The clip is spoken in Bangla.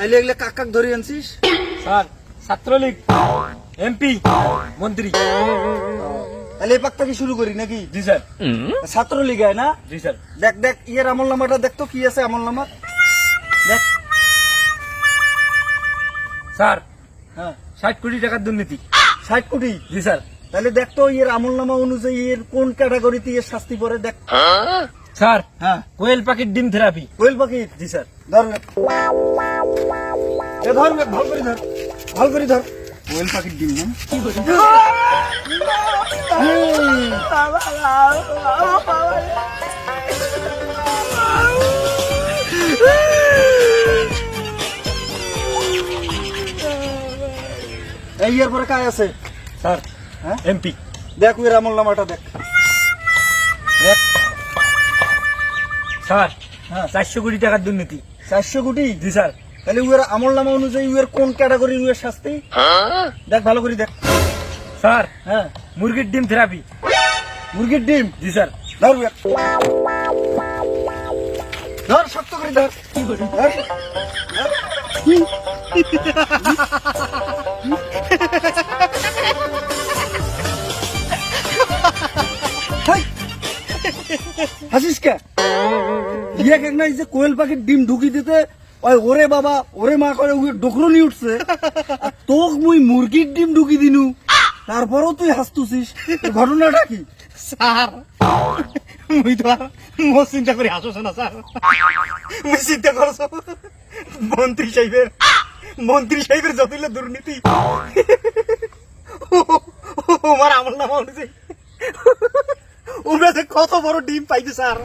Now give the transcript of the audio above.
তাইলে এগুলো কাক কাক ধরে আনছিস? স্যার ছাত্রলীগ এমপি মন্ত্রী। তাহলে এই পাকটা কি শুরু করি নাকি? জি স্যার। ছাত্র লিগায় না? জি স্যার। দেখ দেখ ইয়ের আমল নামাটা দেখ তো কি আছে আমল নামা দেখ। স্যার হ্যাঁ। ষাট কোটি টাকার দুর্নীতি। ষাট কোটি? জি স্যার। তাহলে দেখ তো ইয়ের আমল নামা অনুযায়ী এর কোন ক্যাটাগরিতে এর শাস্তি পরে দেখ। স্যার হ্যাঁ। কোয়েল পাখির ডিম থেরাপি। কোয়েল পাখি জি স্যার। ধর এ ধর বে, ভালো করে ধর। ভালো করে ধর। কোয়েল পাখির ডিম হ্যাঁ এই ইয়ার পরে কাজ আছে? স্যার হ্যাঁ? এমপি। দেখ ওই আমল নামাটা দেখ। স্যার হ্যাঁ। চারশো কোটি টাকার দুর্নীতি। চারশো কোটি? জি স্যার। তাহলে উয়ের আমল নামা অনুযায়ী উয়ের কোন ক্যাটাগরি উয়ের শাস্তি? দেখ ভালো করে দেখ। স্যার হ্যাঁ। মুরগির ডিম থেরাপি মুরগির ডিম? জি স্যার। ধর উয়ে। ধর শক্ত করে। ধর। হাসিস কে? ইয়ে যে কোয়েল পাখির ডিম ঢুকি দিতে? ওই ওরে বাবা, ওরে মা করে উঠছে। তোক মুই মুরগির ডিম ঢুকি দিনু। তারপরও তুই হাসতুছিস। ঘটনাটা কি? স্যার, মুই তো আর চিন্তা করে আসছ না, স্যার। মুই চিন্তা করছ মন্ত্রী সাহেবের মন্ত্রী সাহেবের যতগুলো দুর্নীতি। আমার আমল নামা অনুযায়ী। যে কত বড় ডিম পাইছে স্যার?